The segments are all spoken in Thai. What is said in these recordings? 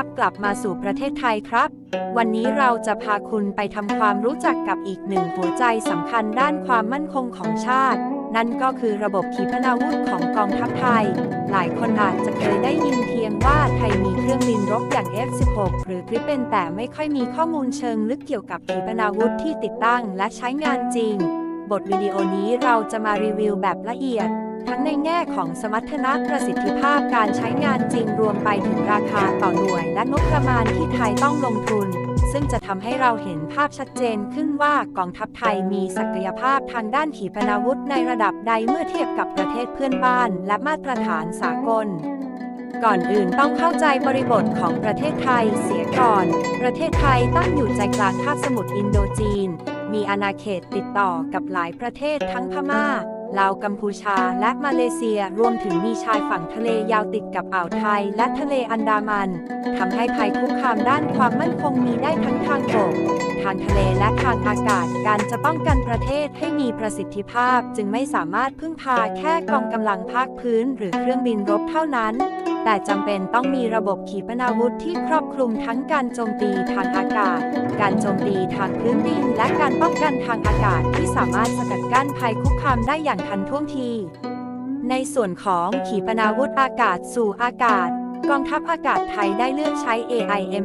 รับกลับมาสู่ประเทศไทยครับ วันนี้เราจะพาคุณไปทำความรู้จักกับอีกหนึ่งหัวใจสำคัญด้านความมั่นคงของชาติ นั่นก็คือระบบขีปนาวุธของกองทัพไทย หลายคนอาจจะเคยได้ยินเพียงว่าไทยมีเครื่องบินรบอย่าง F-16 หรือกริปเป็นแต่ไม่ค่อยมีข้อมูลเชิงลึกเกี่ยวกับขีปนาวุธที่ติดตั้งและใช้งานจริง บทวิดีโอนี้เราจะมารีวิวแบบละเอียด ทั้งในแง่ของสมรรถนะประสิทธิภาพการใช้งานจริงรวมไปถึงราคาต่อหน่วยและงบประมาณที่ไทยต้องลงทุน ซึ่งจะทำให้เราเห็นภาพชัดเจนขึ้นว่ากองทัพไทยมีศักยภาพทางด้านขีปนาวุธในระดับใดเมื่อเทียบกับประเทศเพื่อนบ้าน และมาตรฐานสากลก่อนอื่นต้องเข้าใจบริบทของประเทศไทยเสียก่อน ประเทศไทยตั้งอยู่ใจกลางคาบสมุทรอินโดจีน มีอาณาเขตติดต่อกับหลายประเทศทั้งพม่า ลาวกัมพูชา และมาเลเซีย รวมถึงมีชายฝั่งทะเลยาวติดกับอ่าวไทย และทะเลอันดามันทำให้ภัยคุกคามด้านความมั่นคงมีได้ทั้งทางบกทางทะเลและทางอากาศ การจะป้องกันประเทศให้มีประสิทธิภาพ จึงไม่สามารถพึ่งพาแค่กองกำลังภาคพื้น หรือเครื่องบินรบเท่านั้น แต่จำเป็นต้องมีระบบขีปนาวุธที่ครอบคลุมทั้งการโจมตีทางอากาศ การโจมตีทางพื้นดิน และการป้องกันทางอากาศที่สามารถสกัดกั้นภัยคุกคามได้อย่างทันท่วงที ในส่วนของขีปนาวุธอากาศสู่อากาศกองทัพอากาศไทยได้เลือกใช้ AIM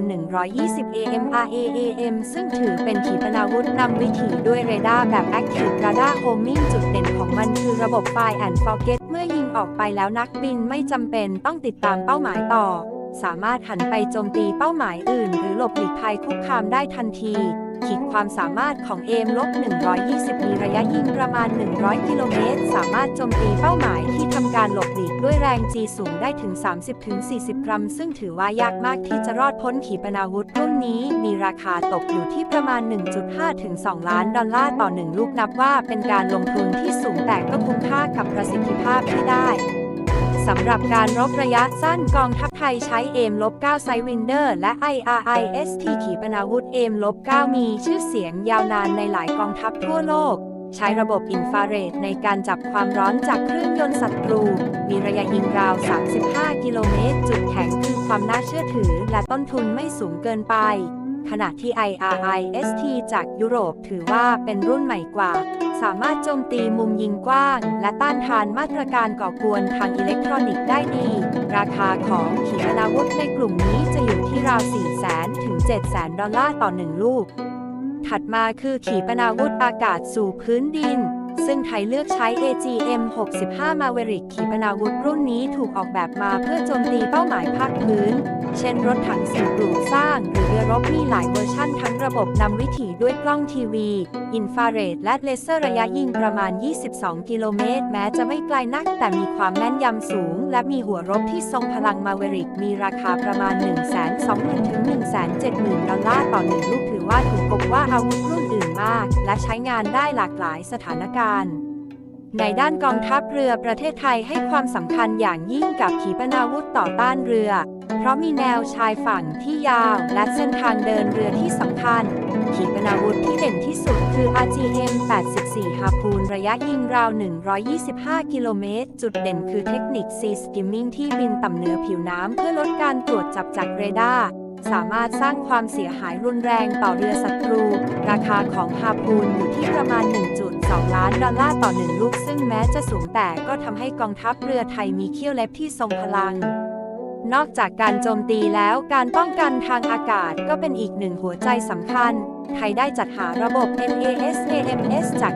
120 AMRAAM ซึ่งถือเป็นขีปนาวุธนำวิถีด้วยเรดาร์แบบ Active Radar Homing จุดเด่นของมันคือระบบ Fire and Forget ออกไปแล้วนักบินไม่จำเป็นต้องติดตามเป้าหมายต่อ สามารถหันไปโจมตีเป้าหมายอื่น หรือหลบหลีกภัยคุกคามได้ทันที ขีดความสามารถของ AIM ลบ120 มีระยะยิงประมาณ 100 กิโลเมตร สามารถโจมตีเป้าหมายที่ทำการหลบหลีกด้วยแรง G สูงได้ถึง 30-40 กรัม ซึ่งถือว่ายากมากที่จะรอดพ้นขีปนาวุธรุ่นนี้ มีราคาตกอยู่ที่ประมาณ 1.5-2ล้านดอลลาร์ต่อ 1 ลูกนับว่าเป็นการลงทุนที่สูงแต่ก็คุ้มค่ากับประสิทธิภาพที่ได้ สำหรับการรบระยะสั้นกองทัพไทยใช้เอมลบ9ไซวินเดอร์และ IRIST ขีปนาวุธเอมลบ9มีชื่อเสียงยาวนานในหลายกองทัพทั่วโลก ใช้ระบบอินฟราเรดในการจับความร้อนจากเครื่องยนต์ศัตรู มีระยะยิงราว 35 กิโลเมตร จุดแข็งคือความน่าเชื่อถือและต้นทุนไม่สูงเกินไป ขณะที่ IRIST จากยุโรปถือว่าเป็นรุ่นใหม่กว่า สามารถโจมตีมุมยิงกว้าง และต้านทานมาตรการก่อกวนทางอิเล็กทรอนิกส์ได้ดี ราคาของขีปนาวุธในกลุ่มนี้จะอยู่ที่ราว 400,000 ถึง 700,000 ดอลลาร์ต่อ 1 ลูก ถัดมาคือขีปนาวุธอากาศสู่พื้นดิน ซึ่งไทยเลือกใช้ AGM-65 Maverick ขีปนาวุธรุ่นนี้ถูกออกแบบมาเพื่อโจมตีเป้าหมายภาคพื้น เช่นรถถังสิ่งปลูกสร้าง หรือเรือรบมีหลายเวอร์ชั่นทั้งระบบนำวิถีด้วยกล้องทีวี อินฟราเรดและเลเซอร์ระยะยิงประมาณ 22 กิโลเมตร แม้จะไม่ไกลนัก แต่มีความแม่นยำสูง และมีหัวรบที่ทรงพลังมาเวริก มีราคาประมาณ 120,000ถึง170,000 ดอลลาร์ต่อหนึ่งลูกถือว่าถูกกว่าอาวุธรุ่น มาก และใช้งานได้หลากหลายสถานการณ์ ในด้านกองทัพเรือประเทศไทยให้ความสำคัญอย่างยิ่งกับขีปนาวุธต่อต้านเรือ เพราะมีแนวชายฝั่งที่ยาว และเส้นทางเดินเรือที่สำคัญ ขีปนาวุธที่เด่นที่สุดคือ RGM 84ฮาพูนระยะยิงราว 125 กิโลเมตร จุดเด่นคือเทคนิค Sea Skimming ที่บินต่ำเหนือผิวน้ำเพื่อลดการตรวจจับจากเรดาร์ สามารถสร้างความเสียหายรุนแรงต่อเรือศัตรู ราคาของฮาพูนอยู่ที่ประมาณ 1.2 ล้านดอลลาร์ต่อหนึ่งลูก ซึ่งแม้จะสูงแต่ก็ทำให้กองทัพเรือไทยมีเขี้ยวเล็บที่ทรงพลังนอกจากการโจมตีแล้วการป้องกันทางอากาศก็เป็นอีกหนึ่งหัวใจสำคัญ ไทยได้จัดหาระบบ NASAMS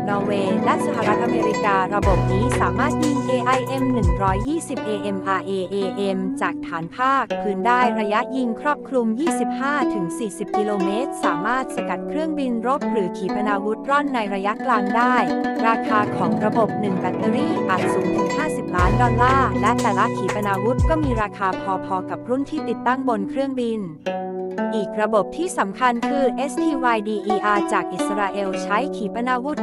นอร์เวย์และสหรัฐอเมริการะบบนี้สามารถยิง AIM 120 AMRAAM จากฐานภาคพื้นได้ระยะยิงครอบคลุม 25-40 กิโลเมตร สามารถสกัดเครื่องบินรบหรือขีปนาวุธร่อนในระยะกลางได้ ราคาของระบบ 1 แบตเตอรี่อาจสูงถึง 50 ล้านดอลลาร์ และแต่ละขีปนาวุธก็มีราคาพอๆกับรุ่นที่ติดตั้งบนเครื่องบินอีกระบบที่สำคัญคือ STYDER จากอิสราเอลใช้ขีปนาวุธ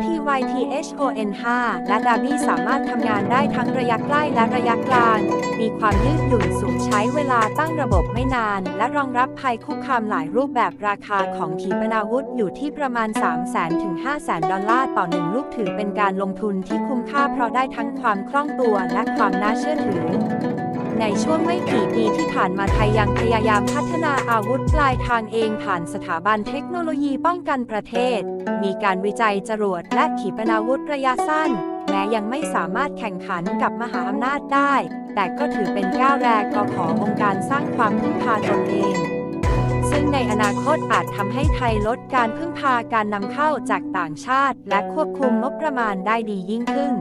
TYTHON5 และดาบี้สามารถทำงานได้ทั้งระยะใกล้และระยะกลาง มีความยืดหยุ่นสูงใช้เวลาตั้งระบบไม่นาน และรองรับภัยคุกคามหลายรูปแบบราคาของขีปนาวุธอยู่ที่ประมาณ 300,000ถึง500,000ดอลลาร์ต่อหนึ่งลูกถือเป็นการลงทุนที่คุ้มค่าเพราะได้ทั้งความคล่องตัวและความน่าเชื่อถือ ในช่วงไม่กี่ปีที่ผ่านมาไทยยังพยายามพัฒนาอาวุธปลายทางเองผ่านสถาบันเทคโนโลยีป้องกันประเทศ มีการวิจัยจรวดและขีปนาวุธระยะสั้น แม้ยังไม่สามารถแข่งขันกับมหาอำนาจได้ แต่ก็ถือเป็นก้าวแรกก็ขององค์การสร้างความพึ่งพาตนเองซึ่งในอนาคตอาจทำให้ไทยลดการพึ่งพาการนำเข้าจากต่างชาติ และควบคุมงบประมาณได้ดียิ่งขึ้น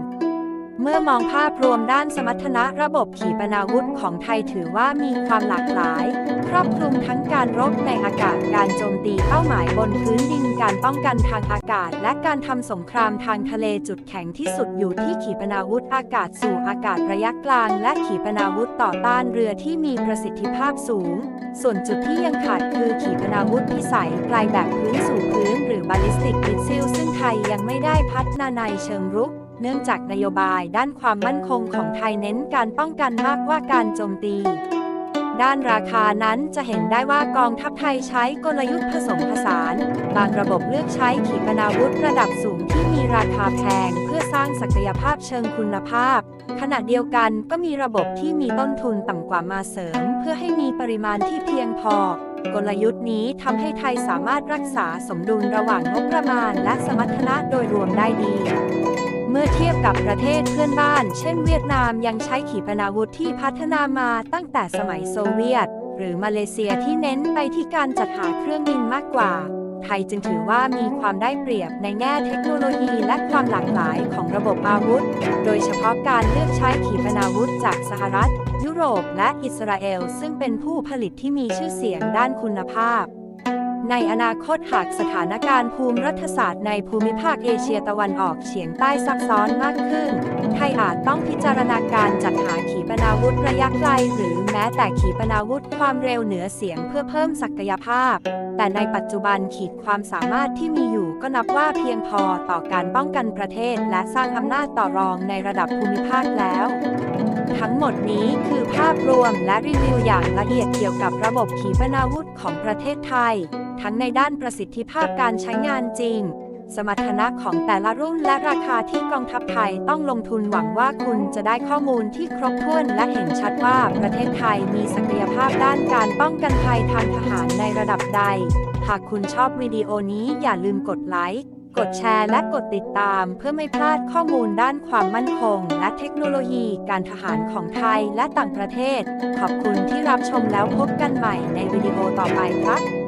เมื่อมองภาพรวมด้านสมรรถนะระบบขีปนาวุธของไทยถือว่ามีความหลากหลาย ครอบคลุมทั้งการรบในอากาศการโจมตีเป้าหมายบนพื้นดินการป้องกันทางอากาศ และการทำสงครามทางทะเลจุดแข็งที่สุดอยู่ที่ขีปนาวุธอากาศสู่อากาศระยะกลาง และขีปนาวุธต่อต้านเรือที่มีประสิทธิภาพสูง ส่วนจุดที่ยังขาดคือขีปนาวุธพิสัยไกลแบบพื้นสู่พื้น หรือบาลิสติกมิสซิลซึ่งไทยยังไม่ได้พัฒนาในเชิงรุก เนื่องจากนโยบายด้านความมั่นคงของไทยเน้นการป้องกันมากกว่าการโจมตี ด้านราคานั้นจะเห็นได้ว่ากองทัพไทยใช้กลยุทธ์ผสมผสาน บางระบบเลือกใช้ขีปนาวุธระดับสูงที่มีราคาแพงเพื่อสร้างศักยภาพเชิงคุณภาพ ขณะเดียวกันก็มีระบบที่มีต้นทุนต่ำกว่ามาเสริม เพื่อให้มีปริมาณที่เพียงพอกลยุทธ์นี้ทำให้ไทยสามารถรักษาสมดุลระหว่างงบประมาณและสมรรถนะโดยรวมได้ดี มื่อเทียบกับประเทศเพื่อนบ้าน เช่นเวียดนามยังใช้ขีปนาวุธที่พัฒนามาตั้งแต่สมัยโซเวียต หรือมาเลเซียที่เน้นไปที่การจัดหาเครื่องบินมากกว่า ไทยจึงถือว่ามีความได้เปรียบในแง่เทคโนโลยีและความหลากหลายของระบบอาวุธ โดยเฉพาะการเลือกใช้ขีปนาวุธจากสหรัฐ ยุโรปและอิสราเอล ซึ่งเป็นผู้ผลิตที่มีชื่อเสียงด้านคุณภาพ ในอนาคตหากสถานการณ์ภูมิรัฐศาสตร์ในภูมิภาคเอเชียตะวันออกเฉียงใต้ซับซ้อนมากขึ้น ไทยอาจต้องพิจารณาการจัดหาขีปนาวุธระยะไกล หรือแม้แต่ขีปนาวุธความเร็วเหนือเสียงเพื่อเพิ่มศักยภาพ แต่ในปัจจุบันขีดความสามารถที่มีอยู่ก็นับว่าเพียงพอต่อการป้องกันประเทศ และสร้างอำนาจต่อรองในระดับภูมิภาคแล้วทั้งหมดนี้คือภาพรวมและรีวิวอย่างละเอียดเกี่ยวกับระบบขีปนาวุธของประเทศไทยทั้งในด้านประสิทธิภาพการใช้งานจริง สมรรถนะของแต่ละรุ่นและราคาที่กองทัพไทยต้องลงทุนหวังว่าคุณจะได้ข้อมูลที่ครบถ้วนและเห็นชัดว่าประเทศไทยมีศักยภาพด้านการป้องกันภัยทางทหารในระดับใด หากคุณชอบวิดีโอนี้อย่าลืมกดไลค์กดแชร์และกดติดตามเพื่อไม่พลาดข้อมูลด้านความมั่นคง และเทคโนโลยีการทหารของไทยและต่างประเทศ ขอบคุณที่รับชมแล้วพบกันใหม่ในวิดีโอต่อไปครับ